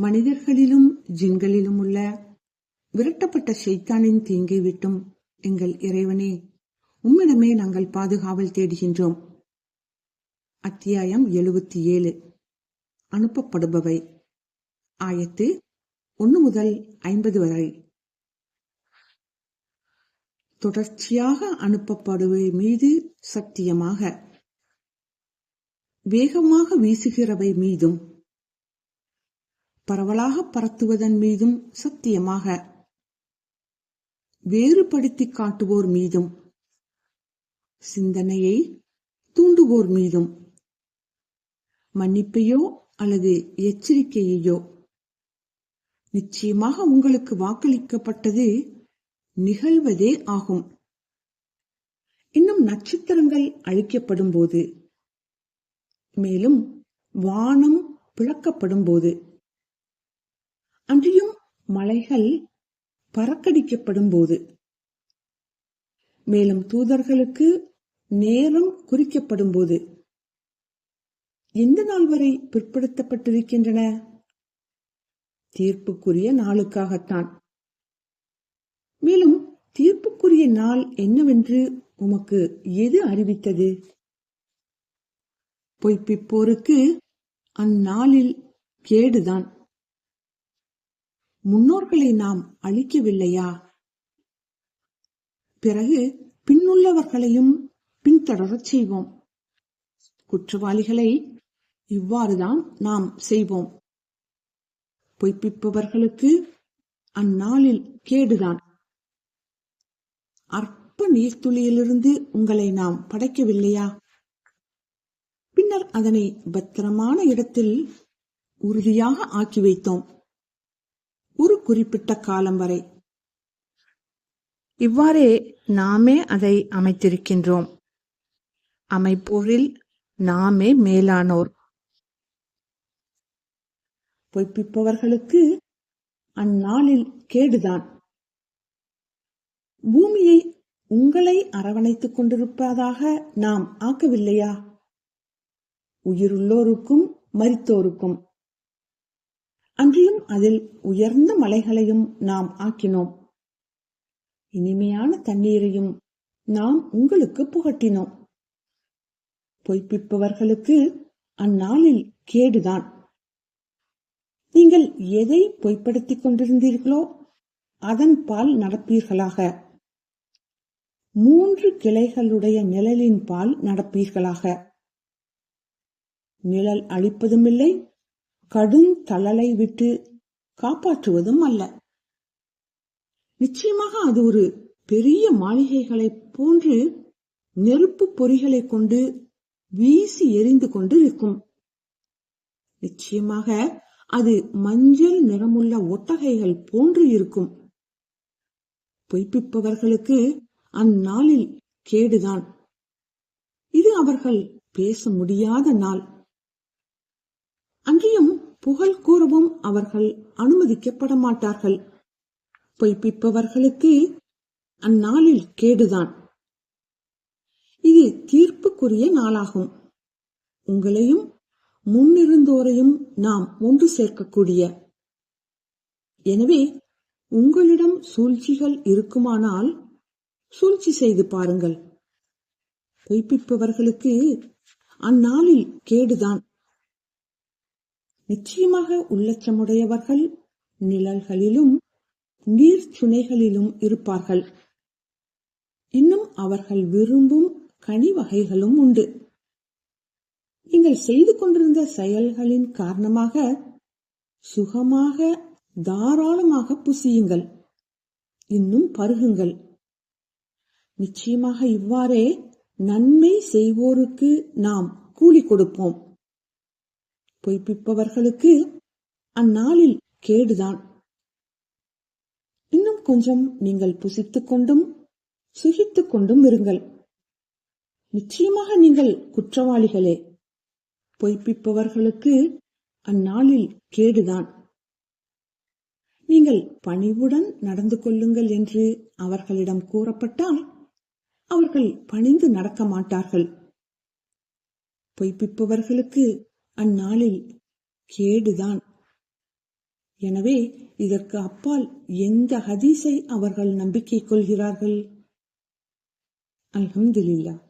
மனிதர்களிலும் ஜின்களிலும் உள்ள விரட்டப்பட்ட ஷைத்தானின் தீங்கை விட்டும் எங்கள் இறைவனே உம்மிடமே நாங்கள் பாதுகாவல் தேடுகின்றோம். அத்தியாயம் எழுபத்தி ஏழு. அனுப்பப்படுபவை. ஆயத்து ஒன்று முதல் ஐம்பது வரை. தொடர்ச்சியாக அனுப்பப்படுவை மீது சத்தியமாக வேகமாக வீசுகிறவை மீதும் பரவலாக பரத்துவதன் மீதும் சத்தியமாக. வேறுபடுத்தி காட்டுவோர் மீதும். சிந்தனையை தூண்டுவோர் மீதும். மன்னிப்பையோ அல்லது எச்சரிக்கையையோ. நிச்சயமாக உங்களுக்கு வாக்களிக்கப்பட்டது நிகழ்வதே ஆகும். இன்னும் நட்சத்திரங்கள் அழிக்கப்படும் போது மேலும் வானம் பிளக்கப்படும் போது அன்றியும் மலைகள் பறக்கடிக்கப்படும் போது மேலும் தூதர்களுக்கு நேரம் குறிக்கப்படும் போது எந்த நாள் வரை பிற்படுத்தப்பட்டிருக்கின்றன? தீர்ப்புக்குரிய நாளுக்காகத்தான். மேலும் தீர்ப்புக்குரிய நாள் என்னவென்று உமக்கு எது அறிவித்தது? பொய்ப்பிப்போருக்கு அந்நாளில் கேடுதான். முன்னோர்களை நாம் அழிக்கவில்லையா? பிறகு பின்னுள்ளவர்களையும் பின்தொடரச் செய்வோம். குற்றவாளிகளை இவ்வாறுதான் நாம் செய்வோம். பொய்ப்பிப்பவர்களுக்கு அந்நாளில் கேடுதான். அற்ப நீர்த்துளியிலிருந்து உங்களை நாம் படைக்கவில்லையா? பின்னர் அதனை பத்திரமான இடத்தில் உறுதியாக ஆக்கி வைத்தோம். ஒரு குறிப்பிட்ட காலம் வரை. இவ்வாறே நாமே அதை அமைத்திருக்கின்றோம். அமைப்போரில் நாமே மேலானோர். பொய்ப்பிப்பவர்களுக்கு அந்நாளில் கேடுதான். பூமியை உங்களை அரவணைத்துக் கொண்டிருப்பதாக நாம் ஆக்கவில்லையா? உயிருள்ளோருக்கும் மரித்தோருக்கும். அன்றியும் அதில் உயர்ந்த மலைகளையும் நாம் ஆக்கினோம். இனிமையான தண்ணீரையும் நாம் உங்களுக்கு புகட்டினோம். பொய்ப்பிப்பவர்களுக்கு அந்நாளில் கேடுதான். நீங்கள் எதை பொய்ப்படுத்திக் கொண்டிருந்தீர்களோ அதன் பால் நடப்பீர்களாக. மூன்று கிளைகளுடைய நிழலின் பால் நடப்பீர்களாக. நிழல் அழிப்பதும் இல்லை கடும் தளலை விட்டு காப்பாற்றுவதும் அல்ல. நிச்சயமாக அது ஒரு பெரிய மாளிகைகளைப் போன்று நெருப்பு பொறிகளை கொண்டு வீசி எரிந்து கொண்டு இருக்கும் நிச்சயமாக அது மஞ்சள் நிறமுள்ள ஒட்டகைகள் போன்று இருக்கும். பொய்ப்பிப்பவர்களுக்கு அந்நாளில் கேடுதான். இது அவர்கள் பேச முடியாத நாள். அன்றியும் புகழ் கூறவும் அவர்கள் அனுமதிக்கப்பட மாட்டார்கள் பொய்ப்பிப்பவர்களுக்கு அந்நாளில் கேடுதான். இது தீர்ப்புக்குரிய நாளாகும். உங்களையும் முன்னிருந்தோரையும் நாம் ஒன்று சேர்க்கக்கூடிய. எனவே உங்களிடம் சூழ்ச்சிகள் இருக்குமானால் சூழ்ச்சி செய்து பாருங்கள். பொய்ப்பிப்பவர்களுக்கு அந்நாளில் கேடுதான். நிச்சயமாக உள்ளச்சமுடையவர்கள் நிழல்களிலும் நீர் சுனைகளிலும் இருப்பார்கள். இன்னும் அவர்கள் விரும்பும் கனி வகைகளும் உண்டு. நீங்கள் செய்து கொண்டிருந்த செயல்களின் காரணமாக சுகமாக தாராளமாக புசியுங்கள். இன்னும் பருகுங்கள். நிச்சயமாக இவ்வாறே நன்மை செய்வோருக்கு நாம் கூலி கொடுப்போம். பொய்ப்பிப்பவர்களுக்கு அந்நாளில் கேடுதான். இன்னும் கொஞ்சம் நீங்கள் புசித்துக் கொண்டும் சுகித்துக் கொண்டும் இருங்கள். நிச்சயமாக நீங்கள் குற்றவாளிகளே. பொய்ப்பிப்பவர்களுக்கு அந்நாளில் கேடுதான். நீங்கள் பணிவுடன் நடந்து கொள்ளுங்கள் என்று அவர்களிடம் கூறப்பட்டால் அவர்கள் பணிந்து நடக்க மாட்டார்கள். பொய்ப்பிப்பவர்களுக்கு அந்நாளில் கேடுதான். எனவே இதற்கு அப்பால் எந்த ஹதீஸை அவர்கள் நம்பிக்கை கொள்கிறார்கள்? அல்ஹம்துலில்லாஹ்.